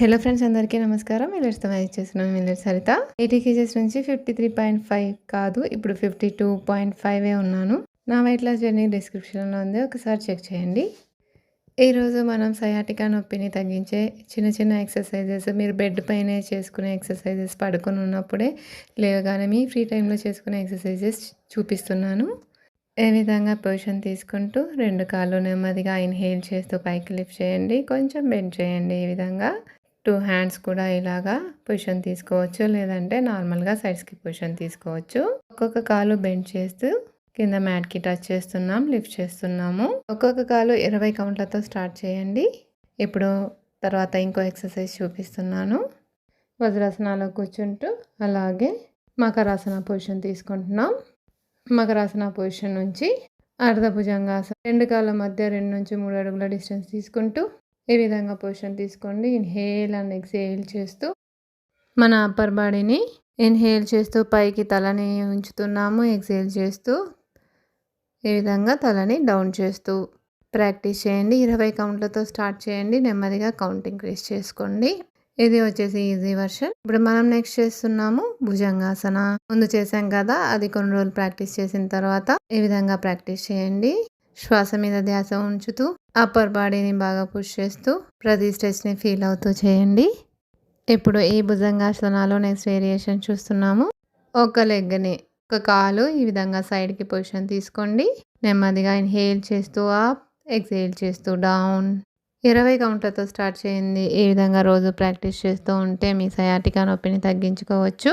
Hello friends అందరికీ నమస్కారం. మిల్లెట్స్తో మ్యాచ్ చేస్తున్నాం మిల్లెట్స్ సరిత. ఎయిటీ కేజెస్ నుంచి ఫిఫ్టీ త్రీ పాయింట్ ఫైవ్ కాదు ఇప్పుడు ఫిఫ్టీ టూ పాయింట్ ఫైవే ఉన్నాను. నా వెయిట్ లాస్ జర్నీ డిస్క్రిప్షన్లో ఉంది ఒకసారి చెక్ చేయండి. ఈరోజు మనం సయాటికా నొప్పిని తగ్గించే చిన్న చిన్న ఎక్సర్సైజెస్ మీరు బెడ్ పైనే చేసుకునే ఎక్సర్సైజెస్ పడుకొని ఉన్నప్పుడే లేవగానే మీ ఫ్రీ టైంలో చేసుకునే ఎక్సర్సైజెస్ చూపిస్తున్నాను. ఏ విధంగా పొజిషన్ తీసుకుంటూ రెండు కాళ్ళు నెమ్మదిగా ఇన్హేల్ చేస్తూ పైకి లిఫ్ట్ చేయండి కొంచెం బెండ్ చేయండి ఈ విధంగా. టూ హ్యాండ్స్ కూడా ఇలాగా పొజిషన్ తీసుకోవచ్చు. లేదంటే నార్మల్గా సైడ్స్కి పొజిషన్ తీసుకోవచ్చు. ఒక్కొక్క కాలు బెండ్ చేస్తూ కింద మ్యాట్కి టచ్ చేస్తున్నాం లిఫ్ట్ చేస్తున్నాము. ఒక్కొక్క కాలు ఇరవై కౌంట్లతో స్టార్ట్ చేయండి. ఇప్పుడు తర్వాత ఇంకో ఎక్సర్సైజ్ చూపిస్తున్నాను. వజ్రాసనాలో కూర్చుంటూ అలాగే మకరాసన పొజిషన్ తీసుకుంటున్నాం. మకరాసన పొజిషన్ నుంచి అర్ధభుజంగాసన రెండు కాళ్ళ మధ్య రెండు నుంచి మూడు అడుగుల డిస్టెన్స్ తీసుకుంటూ ఈ విధంగా పొజిషన్ తీసుకోండి. ఇన్హేల్ అండ్ ఎక్సేల్ చేస్తూ మన అప్పర్ బాడీని ఇన్హేల్ చేస్తూ పైకి తలని ఉంచుతున్నాము. ఎక్సేల్ చేస్తూ ఈ విధంగా తలని డౌన్ చేస్తూ ప్రాక్టీస్ చేయండి. ఇరవై కౌంట్లతో స్టార్ట్ చేయండి. నెమ్మదిగా కౌంట్ ఇంక్రీజ్ చేసుకోండి. ఇది వచ్చేసి ఈజీ వర్షన్ ఇప్పుడు మనం నెక్స్ట్ చేస్తున్నాము భుజంగాసన. ముందు చేసాం కదా అది కొన్ని రోజులు ప్రాక్టీస్ చేసిన తర్వాత ఈ విధంగా ప్రాక్టీస్ చేయండి. శ్వాస మీద ధ్యాస ఉంచుతూ అప్పర్ బాడీని బాగా పుష్ చేస్తూ ప్రతి స్ట్రెచ్ని ఫీల్ అవుతూ చేయండి. ఇప్పుడు ఈ భుజంగాసనాలో నెక్స్ట్ వేరియేషన్ చూస్తున్నాము? ఒక లెగ్ని ఒక కాలు ఈ విధంగా సైడ్కి పొజిషన్ తీసుకోండి. నెమ్మదిగా ఇన్హేల్ చేస్తూ అప్ ఎక్సేల్ చేస్తూ డౌన్ ఇరవై కౌంటర్తో స్టార్ట్ చేయండి. ఈ విధంగా రోజు ప్రాక్టీస్ చేస్తూ ఉంటే మీ సయాటికా నొప్పిని తగ్గించుకోవచ్చు.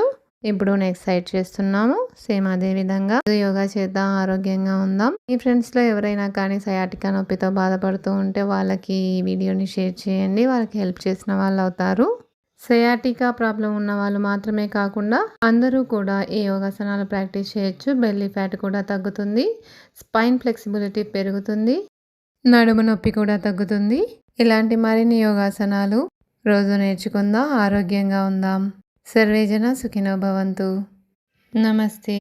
ఇప్పుడు నెక్స్ట్ సైడ్ చేస్తున్నాము. సేమ్ అదే విధంగా యోగా చేద్దాం ఆరోగ్యంగా ఉందాం. మీ ఫ్రెండ్స్లో ఎవరైనా కానీ సయాటికా నొప్పితో బాధపడుతూ ఉంటే వాళ్ళకి ఈ వీడియోని షేర్ చేయండి. వాళ్ళకి హెల్ప్ చేసిన వాళ్ళు అవుతారు. సయాటికా ప్రాబ్లం ఉన్న వాళ్ళు మాత్రమే కాకుండా అందరూ కూడా ఈ యోగాసనాలు ప్రాక్టీస్ చేయొచ్చు. బెల్లీ ఫ్యాట్ కూడా తగ్గుతుంది. స్పైన్ ఫ్లెక్సిబిలిటీ పెరుగుతుంది. నడుము నొప్పి కూడా తగ్గుతుంది. ఇలాంటి మరిన్ని యోగాసనాలు రోజు నేర్చుకుందాం ఆరోగ్యంగా ఉందాం. ಸರ್ವೇ ಜನ ಸುಖಿನೋ ಭವಂತು. ನಮಸ್ತೆ.